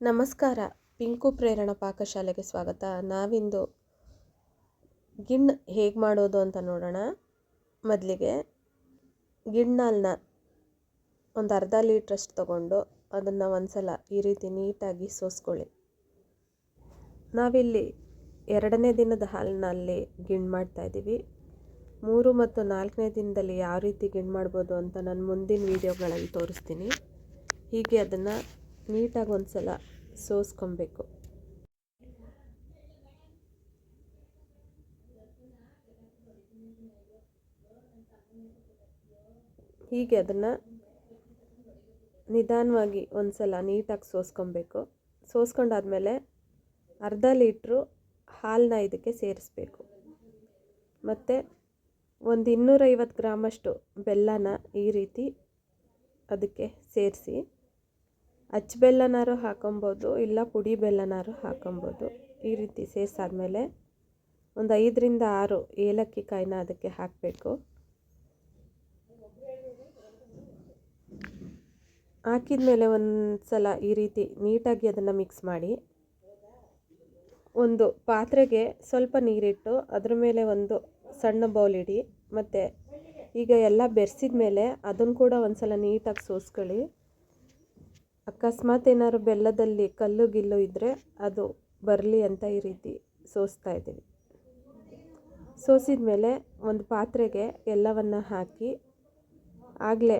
ನಮಸ್ಕಾರ. ಪಿಂಕು ಪ್ರೇರಣ ಪಾಕಶಾಲೆಗೆ ಸ್ವಾಗತ. ನಾವಿಂದು ಗಿಣ್ಣು ಹೇಗೆ ಮಾಡೋದು ಅಂತ ನೋಡೋಣ ಮೊದಲಿಗೆ. ಗಿಣ್ಣಾಲನ್ನ ಒಂದು ಅರ್ಧ ಲೀಟ್ರಷ್ಟು ತಗೊಂಡು ಅದನ್ನು ಒಂದ್ಸಲ ಈ ರೀತಿ ನೀಟಾಗಿ ಸೋಸ್ಕೊಳ್ಳಿ. ನಾವಿಲ್ಲಿ ಎರಡನೇ ದಿನದ ಹಾಲಿನಲ್ಲಿ ಗಿಣ್ಣು ಮಾಡ್ತಾಯಿದ್ದೀವಿ ಮೂರು ಮತ್ತು ನಾಲ್ಕನೇ ದಿನದಲ್ಲಿ ಯಾವ ರೀತಿ ಗಿಣ್ಣು ಮಾಡ್ಬೋದು ಅಂತ ನಾನು ಮುಂದಿನ ವೀಡಿಯೋಗಳಲ್ಲಿ ತೋರಿಸ್ತೀನಿ. ಹೀಗೆ ಅದನ್ನು ನೀಟಾಗಿ ಒಂದು ಸಲ ಸೋಸ್ಕೊಬೇಕು. ಹೀಗೆ ಅದನ್ನು ನಿಧಾನವಾಗಿ ಒಂದು ಸಲ ನೀಟಾಗಿ ಸೋಸ್ಕೊಬೇಕು. ಸೋಸ್ಕೊಂಡಾದ್ಮೇಲೆ ಅರ್ಧ ಲೀಟ್ರು ಹಾಲನ್ನ ಇದಕ್ಕೆ ಸೇರಿಸ್ಬೇಕು. ಮತ್ತು ಒಂದು ಇನ್ನೂರೈವತ್ತು ಗ್ರಾಮಷ್ಟು ಬೆಲ್ಲನ ಈ ರೀತಿ ಅದಕ್ಕೆ ಸೇರಿಸಿ ಅಚ್ಚ ಬೆಲ್ಲನಾರು ಹಾಕೊಬೋದು, ಇಲ್ಲ ಪುಡಿ ಬೆಲ್ಲನಾರು ಹಾಕೊಬೋದು. ಈ ರೀತಿ ಸೇರಿಸಾದ್ಮೇಲೆ ಒಂದು ಐದರಿಂದ ಆರು ಏಲಕ್ಕಿ ಕಾಯಿನ ಅದಕ್ಕೆ ಹಾಕಬೇಕು. ಹಾಕಿದ ಮೇಲೆ ಒಂದು ಸಲ ಈ ರೀತಿ ನೀಟಾಗಿ ಅದನ್ನು ಮಿಕ್ಸ್ ಮಾಡಿ. ಒಂದು ಪಾತ್ರೆಗೆ ಸ್ವಲ್ಪ ನೀರಿಟ್ಟು ಅದ್ರ ಮೇಲೆ ಒಂದು ಸಣ್ಣ ಬೌಲ್ ಇಡಿ. ಮತ್ತು ಈಗ ಎಲ್ಲ ಬೆರೆಸಿದ ಮೇಲೆ ಅದನ್ನು ಕೂಡ ಒಂದು ಸಲ ನೀಟಾಗಿ ಸೋಸ್ಕೊಳ್ಳಿ. ಅಕಸ್ಮಾತ್ ಏನಾದ್ರು ಬೆಲ್ಲದಲ್ಲಿ ಕಲ್ಲು ಗಿಲ್ಲು ಇದ್ದರೆ ಅದು ಬರಲಿ ಅಂತ ಈ ರೀತಿ ಸೋಸ್ತಾ ಇದ್ದೀವಿ. ಸೋಸಿದ ಮೇಲೆ ಒಂದು ಪಾತ್ರೆಗೆ ಎಲ್ಲವನ್ನು ಹಾಕಿ ಆಗಲೇ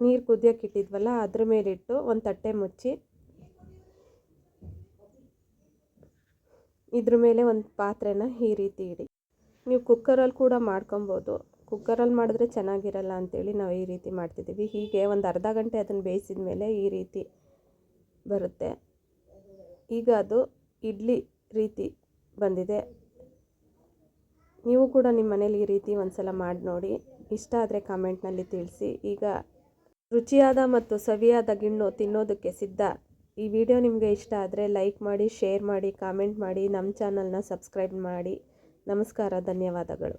ನೀರು ಕುದಿಯೋಕೆ ಇಟ್ಟಿದ್ವಲ್ಲ, ಅದ್ರ ಮೇಲಿಟ್ಟು ಒಂದು ತಟ್ಟೆ ಮುಚ್ಚಿ ಇದ್ರ ಮೇಲೆ ಒಂದು ಪಾತ್ರೆನ ಈ ರೀತಿ ಇಡಿ. ನೀವು ಕುಕ್ಕರಲ್ಲಿ ಕೂಡ ಮಾಡ್ಕೊಬೋದು. ಕುಕ್ಕರಲ್ಲಿ ಮಾಡಿದ್ರೆ ಚೆನ್ನಾಗಿರಲ್ಲ ಅಂತೇಳಿ ನಾವು ಈ ರೀತಿ ಮಾಡ್ತಿದ್ದೀವಿ. ಹೀಗೆ ಒಂದು ಅರ್ಧ ಗಂಟೆ ಅದನ್ನು ಬೇಯಿಸಿದ ಮೇಲೆ ಈ ರೀತಿ ಬರುತ್ತೆ. ಈಗ ಅದು ಇಡ್ಲಿ ರೀತಿ ಬಂದಿದೆ. ನೀವು ಕೂಡ ನಿಮ್ಮ ಮನೇಲಿ ಈ ರೀತಿ ಒಂದು ಸಲ ಮಾಡಿ ನೋಡಿ. ಇಷ್ಟ ಆದರೆ ಕಾಮೆಂಟ್ನಲ್ಲಿ ತಿಳಿಸಿ. ಈಗ ರುಚಿಯಾದ ಮತ್ತು ಸವಿಯಾದ ಗಿಣ್ಣು ತಿನ್ನೋದಕ್ಕೆ ಸಿದ್ಧ. ಈ ವಿಡಿಯೋ ನಿಮಗೆ ಇಷ್ಟ ಆದರೆ ಲೈಕ್ ಮಾಡಿ, ಶೇರ್ ಮಾಡಿ, ಕಾಮೆಂಟ್ ಮಾಡಿ, ನಮ್ಮ ಚಾನಲ್ನ ಸಬ್ಸ್ಕ್ರೈಬ್ ಮಾಡಿ. ನಮಸ್ಕಾರ, ಧನ್ಯವಾದಗಳು.